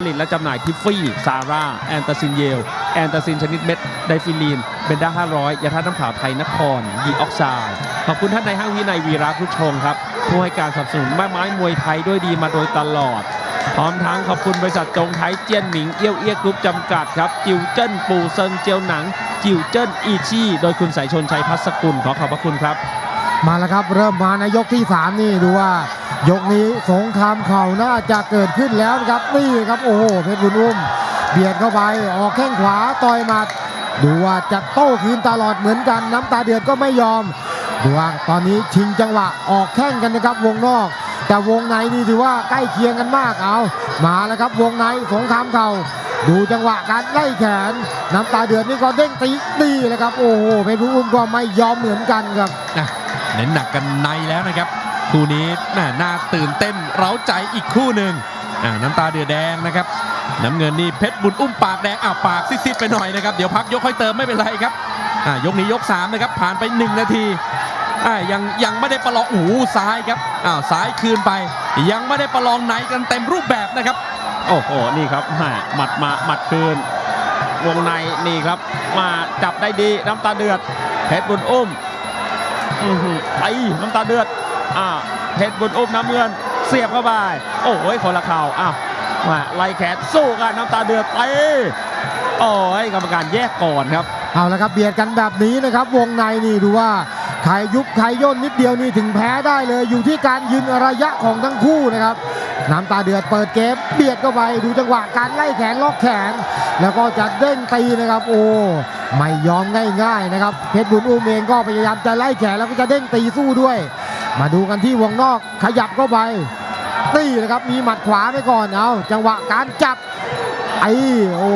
ผลิตและจำหน่ายทิฟฟี่ ซาร่า แอนตาซินเยล แอนตาซินชนิดเม็ด ไดฟิลีน เบนด้า 500 ยาธาตุน้ำขาวไทยนครยีออกไซด์ขอบคุณท่านในห้างวินัยวีระพุชชงครับ ผู้ให้การสนับสนุนแม่ไม้มวยไทยด้วยดีมาโดยตลอด พร้อมทั้งขอบคุณบริษัทจงไทยเจียนหมิง เอี้ยวเอี้ยกรุ๊ปจำกัดครับ จิวเจิ้นปูเซิงเจียวหนัง จิวเจิ้นอีชี่ โดยคุณสายชนชัยพัสกุล ขอขอบพระคุณครับ มาแล้วครับ เริ่มมาในยกที่ 3 นี่ดูว่า ยกนี้สงครามเข่าน่าจะเกิดขึ้นแล้วนะครับนี่ครับโอ้โหเพชรบุญอุ้มเบียดเข้าไปออกแข้งขวาต่อยหมัด ดูว่าจะโต้คืนตลอดเหมือนกัน น้ำตาเดือดก็ไม่ยอมดูว่าตอนนี้ชิงจังหวะออกแข้งกันนะครับวงนอก แต่วงในนี่ถือว่าใกล้เคียงกันมากเอามาแล้วครับวงในสงครามเข่าดูจังหวะการไล่แขน น้ำตาเดือดนี่ก็เด้งตีดีเลยครับโอ้โหเพชรบุญอุ้มก็ไม่ยอมเหมือนกันครับเน้นหนักกันในแล้วนะครับ คู่นี้น่าน่าตื่นเต้นเร้าใจอีกคู่หนึ่งน้ำตาเดือดแดงนะครับ น้ำเงินนี่เพชรบุญอุ้มปากแดงอ้าวปากซิดๆไปหน่อยนะครับ เดี๋ยวพักยกค่อยเติมไม่เป็นไรครับยกนี้ยก3นะครับผ่านไป 1 นาทียังยังไม่ได้ประลองโอ้ซ้ายครับอ้าวซ้ายคืนไป ยังไม่ได้ประลองไหนกันเต็มรูปแบบนะครับ โอ้โหนี่ครับหม่หมัดมาหมัดคืน วงในนี่ครับมาจับได้ดีน้ำตาเดือดเพชรบุญอุ้มไอ้น้ำตาเดือด อ่าเพชรบุญอุ้มน้ำเงิน เสียบเข้าไป โอ้โหคนละเข่าอ้าวมาไล่แขนสู้กันน้ำตาเดือดไปโอ้ยกรรมการแยกก่อนครับ เอาละครับเบียดกันแบบนี้นะครับ วงในนี่ดูว่าใครยุบใครย่นนิดเดียวนี่ถึงแพ้ได้เลย อยู่ที่การยืนระยะของทั้งคู่นะครับน้ำตาเดือดเปิดเกมเบียดเข้าไปดูจังหวะการไล่แขนล็อกแขน แล้วก็จะเด้งตีนะครับ โอ้ไม่ยอมง่ายๆนะครับเพชรบุญอุ้มเองก็พยายามจะไล่แขนแล้วก็จะเด้งตีสู้ด้วย มาดูกันที่วงนอกขยับเข้าไปตีนะครับมีหมัดขวาไปก่อนเอาจังหวะการจับไอ้โอ้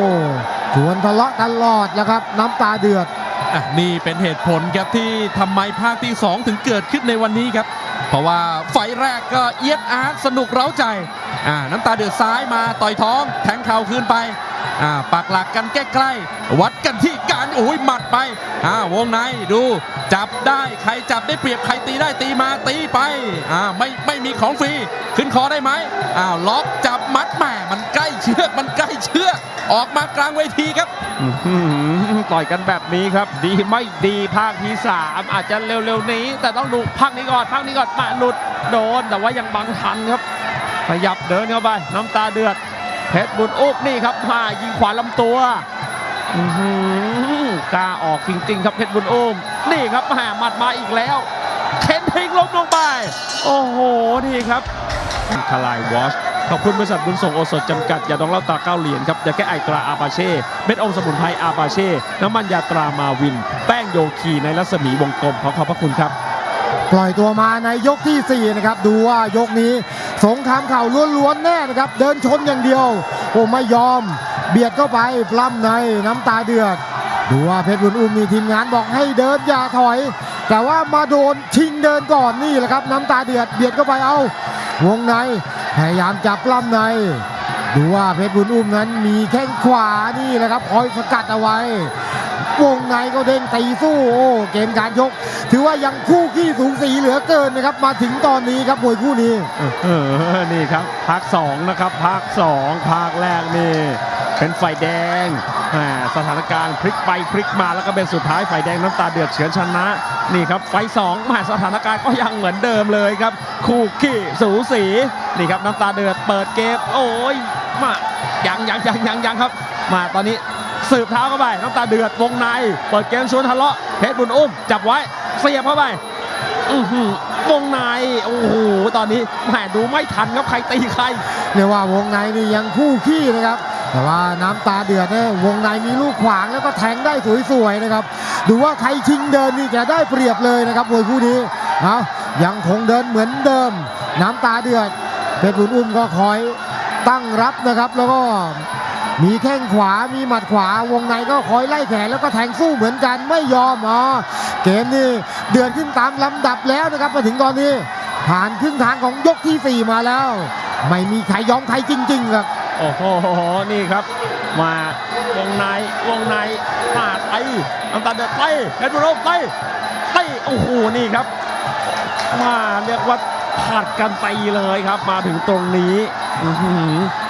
ชวนทะเลาะตลอดแล้วครับน้ำตาเดือดอะนี่เป็นเหตุผลครับที่ทำไมภาคที่2ถึงเกิดขึ้นในวันนี้ครับ เพราะว่าไฟแรกก็เอียดอาร์ตสนุกเร้าใจอ่าน้ำตาเดือดซ้ายมาต่อยท้องแทงเข่าคืนไป ปักหลักกันใกล้ๆวัดกันที่การโอ้ยหมัดไปอ่าวงในดู จับได้ใครจับได้เปรียบใครตีได้ตีมาตีไปอ่าไม่ไม่มีของฟรีขึ้นคอได้ไหมอ้าวล็อกจับมัดแหม่มันใกล้เชือกมันใกล้เชือกออกมากลางเวทีครับหือต่อยกันแบบนี้ครับ ดีไม่ดีภาคที่สามอาจจะเร็วๆนี้ แต่ต้องดูภาคนี้ก่อนภาคนี้ก่อนมาหลุดโดนแต่ว่ายังบังทันครับขยับเดินเข้าไป น้ำตาเดือด เพชรบุญอุบนี่ครับมายิงขวาลำตัวอื้อหือกล้าออกจริงๆครับเพชรบุญอุ้มนี่ครับแหมหมัดมาอีกแล้วเข็นทิ้งล้มลงไป โอ้โหนี่ครับคลายวอชขอบคุณบริษัทบุญส่งโอสถจำกัดยาดองเหล้าตาเก้าเหรียญครับยาแก้ไอตราอาปาเช่เม็ดอมสมุนไพรอาปาเช่น้ำมันยาตรามาวิน แป้งโยคีในรัศมีวงกลมขอขอบพระคุณครับ ปล่อยตัวมาในยกที่ 4 นะครับ ดูว่ายกนี้ สงครามเข่าล้วนๆแน่นะครับ เดินชนอย่างเดียวโอ้ไม่ยอม เบียดเข้าไปปล้ำในน้ำตาเดือด ดูว่าเพชรบุญอุ้มมีทีมงานบอกให้เดินอย่าถอย แต่ว่ามาโดนชิงเดินก่อนนี่แหละครับ น้ำตาเดือดเบียดเข้าไปเอาวงในพยายามจับปล้ำใน ดูว่าเพชรบุญอุ้มนั้นมีแข้งขวานี่แหละครับคอยสกัดเอาไว้วงในก็เด้งตีสู้โอ้เกมการยก ถือว่ายังคู่ขี้สูงสีเหลือเกินนะครับ มาถึงตอนนี้ครับมวยคู่นี้เออนี่ครับภาค2นะครับภาค2ภาคแรกนี่เป็นไฟแดงสถานการณ์พลิกไปพลิกมาแล้วก็เป็นสุดท้ายไฟแดงน้ำตาเดือดเฉือนชนะ นี่ครับไฟสองแหมสถานการณ์ก็ยังเหมือนเดิมเลยครับ คู่ขี้สูสีนี่ครับน้ำตาเดือดเปิดเกมโอ้ยมายังยังยังยังยังครับ มาตอนนี้สืบเท้าเข้าไปน้ำตาเดือดวงใน เปิดเกมชวนทะเลาะเพชรบุญอุ้มจับไว้ เสียบเข้าไปอือหือวงในโอ้โหตอนนี้แหมดูไม่ทันครับใครตีใครเรียกว่าวงในนี่ยังคู่ขี้นะครับ แต่ว่าน้ำตาเดือดเนี่ยวงในมีลูกขวางแล้วก็แทงได้สวยๆนะครับ ดูว่าใครชิงเดินนี่จะได้เปรียบเลยนะครับมวยคู่นี้เอายังคงเดินเหมือนเดิม น้ำตาเดือดเพชรบุญอุ้มก็คอยตั้งรับนะครับ แล้วก็ มีแข้งขวา มีหมัดขวาวงในก็คอยไล่แขนแล้วก็แทงสู้เหมือนกันไม่ยอมอ๋อเกมนี้เดือดขึ้นตามลำดับแล้วนะครับมาถึงตอนนี้ ผ่านครึ่งทางของยกที่ 4 มาแล้ว ไม่มีใครยอมใครจริงๆครับโอ้โหนี่ครับ มาวงในวงในมาไตน้ำตาเดือดไตเพชรบุรีไตไตโอ้โหนี่ครับ มาเรียกว่าผัดกันตีเลยครับ มาถึงตรงนี้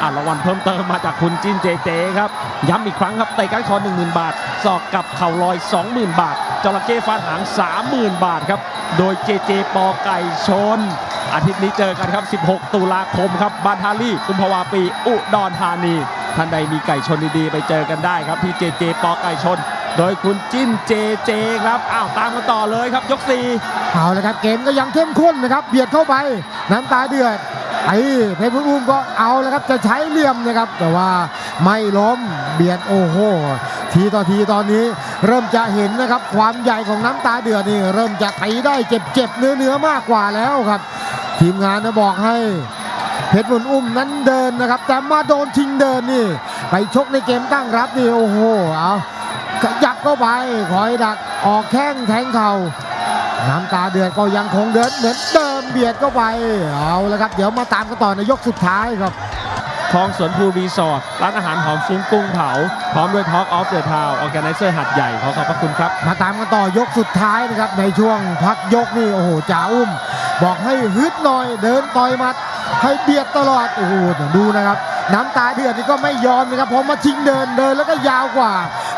อ้ารางวัลเพิ่มเติมมาจากคุณจินเจเจครับ ย้ำอีกครั้งครับเตะก้านคอ10,000 บาท สอกกับเข่าลอย 20,000 บาทจระเข้ฟาดหาง 30,000 บาทครับ โดยเจเจปอไก่ชน อาทิตย์นี้เจอกันครับ 16 ตุลาคมครับบานทารี่กุมภาวาปี อุดรธานี ท่านใดมีไก่ชนดีๆ ไปเจอกันได้ครับที่เจเจปอไก่ชน โดยคุณจิ้นเจเจครับ อ้าวตามกันต่อเลยครับยกสี่เอาละครับเกมก็ยังเข้มข้นนะครับเบียดเข้าไปน้ำตาเดือด ไอ้เพชรบุญอุ้มก็เอาแล้วครับจะใช้เหลี่ยมนะครับ แต่ว่าไม่ล้มเบียดโอ้โห ทีต่อทีตอนนี้ เริ่มจะเห็นนะครับ ความใหญ่ของน้ำตาเดือดนี่เริ่มจะตีได้เจ็บๆเนื้อๆมากกว่าแล้วครับ ทีมงานนะบอกให้เพชรบุญอุ้มนั้นเดินนะครับ แต่มาโดนชิงเดินนี่ ไปชกในเกมตั้งรับนี่โอ้โหเอาขยับเข้าไปคอยดักออกแข้งแทงเข่าน้ำตาเดือดก็ยังคงเดินเหมือนเดิม เบียดเข้าไปเอาละครับ เดี๋ยวมาตามกันต่อในยกสุดท้ายครับคลองสวนภูรีสอร์ทร้านอาหารหอมฟุ้งกุ้งเผา พร้อมด้วยท็อกออฟเดอะทาวออแกไนเซอร์หัดใหญ่ขอขอบพระคุณครับ มาตามกันต่อยกสุดท้ายนะครับ ในช่วงพักยกนี่ โอ้โหจ่าอุ้ม บอกให้ฮึดหน่อย เดินต่อยหมัด ให้เบียดตลอด โอ้โหดูนะครับ น้ำตาเดือดนี่ก็ไม่ยอมนะครับพอมาชิงเดินเดินแล้วก็ยาวกว่า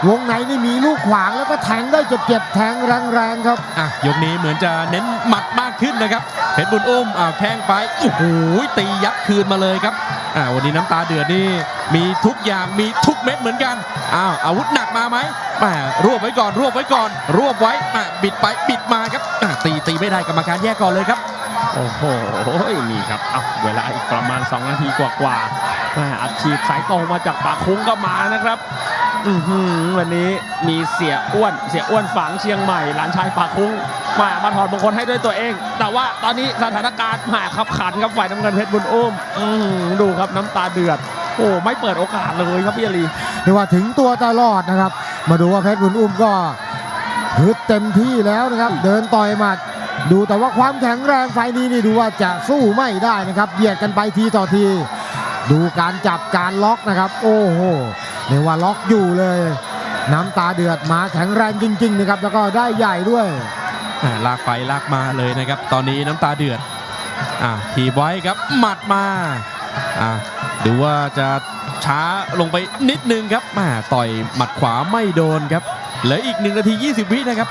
วงในนี่มีลูกขวางแล้วก็แทงได้เจ็บๆแทงแรงๆครับอะยกนี้เหมือนจะเน้นหมัดมากขึ้นนะครับเพชรบุญอุ้มอ่าแข้งไปโอ้โหตียัดคืนมาเลยครับอ่าวันนี้น้ำตาเดือดนี่มีทุกอย่างมีทุกเม็ดเหมือนกันอ้าวอาวุธหนักมาไหมแหมรวบไว้ก่อนรวบไว้ก่อน รวบไว้อะบิดไปบิดมาครับอะตีตีไม่ได้กรรมการแยกก่อนเลยครับ โอ้โห นี่ครับเอาเวลาอีกประมาณ 2 นาทีกว่าๆแม่อัดฉีดสายตรงมาจากปากคุ้งก็มานะครับ อือหือวันนี้มีเสียอ้วน เสียอ้วนฝังเชียงใหม่ หลานชายปากคุ้ง มามาถอดมงคลให้ด้วยตัวเอง แต่ว่าตอนนี้สถานการณ์มาขับขันครับฝ่ายน้ำเงินเพชรบุญอุ้มอือหือดูครับน้ำตาเดือด โอ้ไม่เปิดโอกาสเลยครับพี่อาลีเรียกว่าถึงตัวตลอดนะครับ มาดูว่าเพชรบุญอุ้มก็ฮึดเต็มที่แล้วนะครับ เดินต่อยหมัด ดูแต่ว่าความแข็งแรงไฟนี้นี่ดูว่าจะสู้ไม่ได้นะครับเบียดกันไปทีต่อที ดูการจับการล็อกนะครับ โอ้โหเรียกว่าล็อกอยู่เลย น้ำตาเดือดมาแข็งแรงจริง ๆ นะครับ แล้วก็ได้ใหญ่ด้วยลากไปลากมาเลยนะครับ ตอนนี้น้ำตาเดือดอ่าทีบไว้ครับหมัดมาอ่าดูว่าจะช้าลงไปนิดนึงครับมาต่อยหมัดขวาไม่โดนครับเหลืออีก1นาที 20 วินะครับ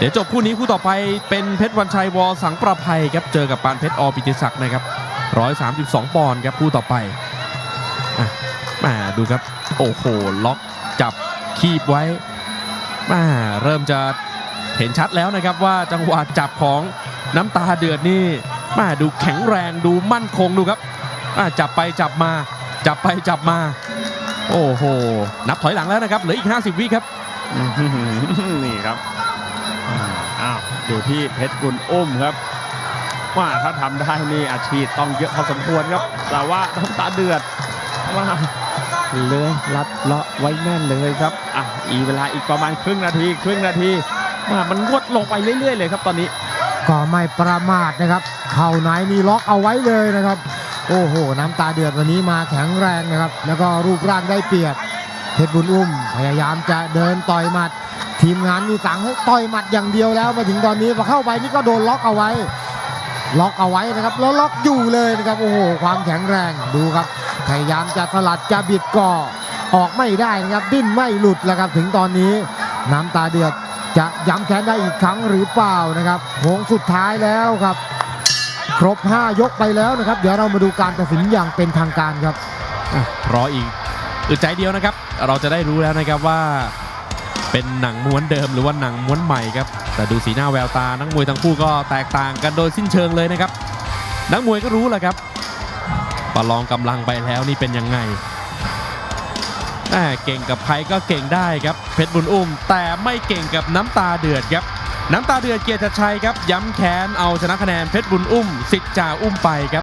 เดี๋ยวจบคู่นี้คู่ต่อไปเป็นเพชรวันชัยวอสังประภัยครับเจอกับปานเพชรอปิติศักดิ์นะครับ132 ปอนด์ครับคู่ต่อไปอะมาดูครับโอ้โหล็อกจับคีบไว้มาเริ่มจะเห็นชัดแล้วนะครับว่าจังหวะจับของน้ำตาเดือดนี่มาดูแข็งแรงดูมั่นคงดูครับอ่าจับไปจับมาจับไปจับมา โอ้โห นับถอยหลังแล้วนะครับเหลืออีก 50 วิครับนี่ครับ อ่าอ้าวดูที่เพชรบุญอุ้มครับว่าถ้าทำได้นี่อาชีพต้องเยอะพอสมควรครับ แต่ว่าน้ำตาเดือดว่าเลยรัดเลาะไว้แน่นเลยครับอะอีเวลาอีกประมาณครึ่งนาที ครึ่งนาทีว่ามันงดลงไปเรื่อย ๆ เลยครับตอนนี้ ก็ไม่ประมาทนะครับ เข่าในนี่ล็อกเอาไว้เลยนะครับ โอ้โห น้ำตาเดือดวันนี้มาแข็งแรงนะครับ แล้วก็รูปร่างได้เปรียบเพชรบุญอุ้มพยายามจะเดินต่อยหมัด ทีมงานนี่สั่งให้ต่อยหมัดอย่างเดียวแล้วมาถึงตอนนี้พอเข้าไปนี่ก็โดนล็อกเอาไว้ ล็อกเอาไว้นะครับ แล้วล็อกอยู่เลยนะครับโอ้โหความแข็งแรงดูครับพยายามจะสลัดจะบิดก่อออกไม่ได้นะครับดิ้นไม่หลุดแล้วครับถึงตอนนี้น้ำตาเดือดจะย้ำแค้นได้อีกครั้งหรือเปล่านะครับโค้งสุดท้ายแล้วครับ ครบ 5 ยกไปแล้วนะครับ เดี๋ยวเรามาดูการตัดสินอย่างเป็นทางการครับรออีกอึดใจเดียวนะครับ เราจะได้รู้แล้วนะครับว่า เป็นหนังม้วนเดิมหรือว่าหนังม้วนใหม่ครับ แต่ดูสีหน้าแววตานักมวยทั้งคู่ก็แตกต่างกันโดยสิ้นเชิงเลยนะครับ นักมวยก็รู้แหละครับ ประลองกำลังไปแล้วนี่เป็นยังไงแหมเก่งกับใครก็เก่งได้ครับเพชรบุญอุ้ม แต่ไม่เก่งกับน้ำตาเดือดครับ น้ำตาเดือดเกียรติชัยครับ ย้ำแค้นเอาชนะคะแนนเพชรบุญอุ้มสิทธิ์จ่าอุ้มไปครับ